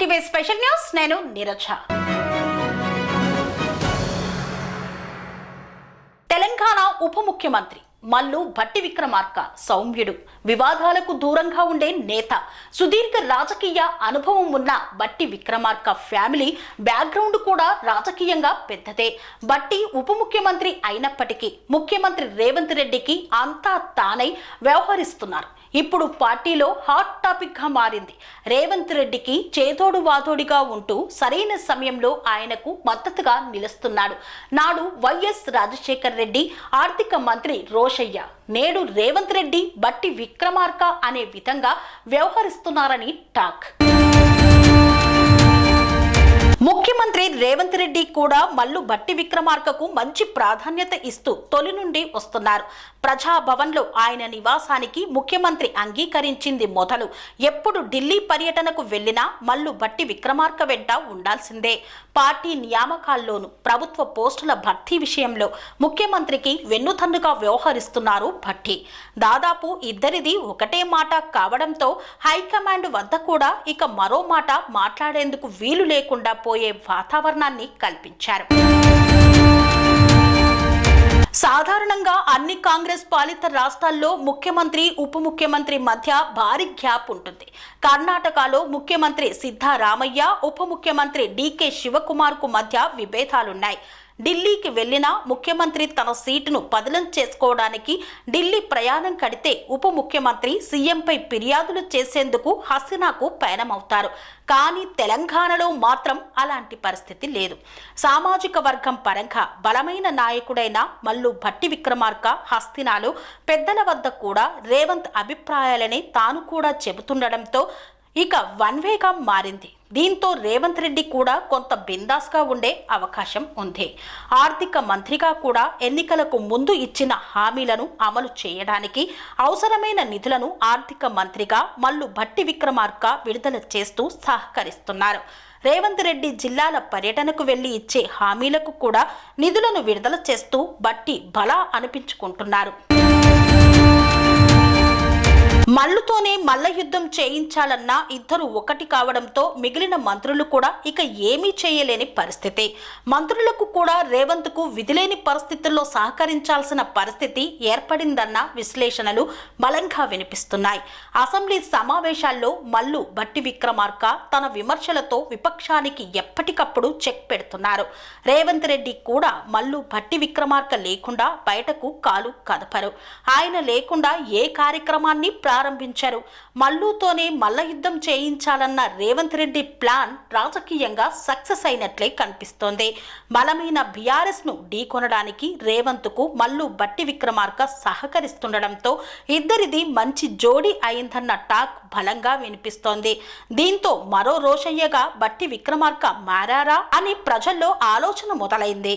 TV special news. నేను నీరజ. తెలంగాణ ఉప ముఖ్యమంత్రి మల్లు భట్టి విక్రమార్క సౌమ్యుడు. వివాదాలకు దూరంగా ఉండే నేత. సుదీర్ఘ రాజకీయ అనుభవం ఉన్న బట్టి విక్రమార్క ఫ్యామిలీ బ్యాక్గ్రౌండ్ కూడా రాజకీయంగా పెద్దదే. బట్టి ఉప ముఖ్యమంత్రి అయినప్పటికీ ముఖ్యమంత్రి రేవంత్ రెడ్డికి అంతా తానై వ్యవహరిస్తున్నారు. ఇప్పుడు పార్టీలో హాట్ టాపిక్గా మారింది. రేవంత్ రెడ్డికి చేదోడు వాదోడిగా ఉంటూ సరైన సమయంలో ఆయనకు మద్దతుగా నిలుస్తున్నాడు. నాడు వైఎస్ రాజశేఖర్ రెడ్డి ఆర్థిక మంత్రి రోషయ్య నేడు రేవంత్ రెడ్డి బట్టి విక్రమార్క అనే విధంగా వ్యవహరిస్తున్నారని టాక్. ముఖ్యమంత్రి రేవంత్ రెడ్డి కూడా మల్లు బట్టి విక్రమార్కకు మంచి ప్రాధాన్యత ఇస్తూ తొలి నుండి వస్తున్నారు. ప్రజాభవన్లో ఆయన నివాసానికి ముఖ్యమంత్రి అంగీకరించింది మొదలు. ఎప్పుడు ఢిల్లీ పర్యటనకు వెళ్ళినా మల్లు బట్టి విక్రమార్క వెంట ఉండాల్సిందే. పార్టీ నియామకాల్లోనూ ప్రభుత్వ పోస్టుల భర్తీ విషయంలో ముఖ్యమంత్రికి వెన్నుతన్నుగా వ్యవహరిస్తున్నారు భట్టి. దాదాపు ఇద్దరిది ఒకటే మాట కావడంతో హైకమాండ్ వద్ద కూడా ఇక మరో మాట మాట్లాడేందుకు వీలు లేకుండా పోయే వాతావరణాన్ని కల్పించారు. సాధారణంగా అన్ని కాంగ్రెస్ పాలిత రాష్ట్రాల్లో ముఖ్యమంత్రి ఉప ముఖ్యమంత్రి మధ్య భారీ గ్యాప్ ఉంటుంది. కర్ణాటకలో ముఖ్యమంత్రి సిద్ధరామయ్య ఉప ముఖ్యమంత్రి డీకే శివకుమార్కు మధ్య విభేదాలున్నాయి. ఢిల్లీకి వెళ్ళినా ముఖ్యమంత్రి తన సీటును బదిలం చేసుకోవడానికి ఢిల్లీ ప్రయాణం కడితే ఉప ముఖ్యమంత్రి సీఎంపై ఫిర్యాదులు చేసేందుకు హసీనాకు పయనమవుతారు. కానీ తెలంగాణలో మాత్రం అలాంటి పరిస్థితి లేదు. సామాజిక వర్గం పరంగా బలమైన నాయకుడైన మల్లు భట్టి విక్రమార్క హస్తినాలు పెద్దల వద్ద కూడా రేవంత్ అభిప్రాయాలని తాను కూడా చెబుతుండడంతో ఇక వన్ వేగా మారింది. దీంతో రేవంత్ రెడ్డి కూడా కొంత బిందాస్గా ఉండే అవకాశం ఉంది. ఆర్థిక మంత్రిగా కూడా ఎన్నికలకు ముందు ఇచ్చిన హామీలను అమలు చేయడానికి అవసరమైన నిధులను ఆర్థిక మంత్రిగా మల్లు భట్టి విక్రమార్క విడుదల చేస్తూ సహకరిస్తున్నారు. రేవంత్ రెడ్డి జిల్లాల పర్యటనకు వెళ్ళి ఇచ్చే హామీలకు కూడా నిధులను విడుదల చేస్తూ బట్టి బలా అనిపించుకుంటున్నారు. మల్లుతోనే మల్ల యుద్ధం చేయించాలన్న ఇద్దరు ఒకటి కావడంతో మిగిలిన మంత్రులు కూడా ఇక ఏమీ చేయలేని పరిస్థితి. మంత్రులకు కూడా రేవంత్కు విధిలేని పరిస్థితుల్లో సహకరించాల్సిన పరిస్థితి ఏర్పడిందన్న విశ్లేషణలు బలంగా వినిపిస్తున్నాయి. అసెంబ్లీ సమావేశాల్లో మల్లు బట్టి విక్రమార్క తన విమర్శలతో విపక్షానికి ఎప్పటికప్పుడు చెక్ పెడుతున్నారు. రేవంత్ రెడ్డి కూడా మల్లు భట్టి విక్రమార్క లేకుండా బయటకు కాలు కదపరు. ఆయన లేకుండా ఏ కార్యక్రమాన్ని ప్రారంభించారు. మల్లుతోనే మల్ల యుద్ధం చేయించాలన్న రేవంత్ రెడ్డి ప్లాన్ రాజకీయంగా సక్సెస్ అయినట్లే కనిపిస్తోంది. బలమైన బీఆర్ఎస్ను ఢీకొనడానికి రేవంత్కు మల్లు బట్టి విక్రమార్క సహకరిస్తుండడంతో ఇద్దరిది మంచి జోడీ అయిందన్న టాక్ బలంగా వినిపిస్తోంది. దీంతో మరో రోషయ్యగా బట్టి విక్రమార్క మారారా అని ప్రజల్లో ఆలోచన మొదలైంది.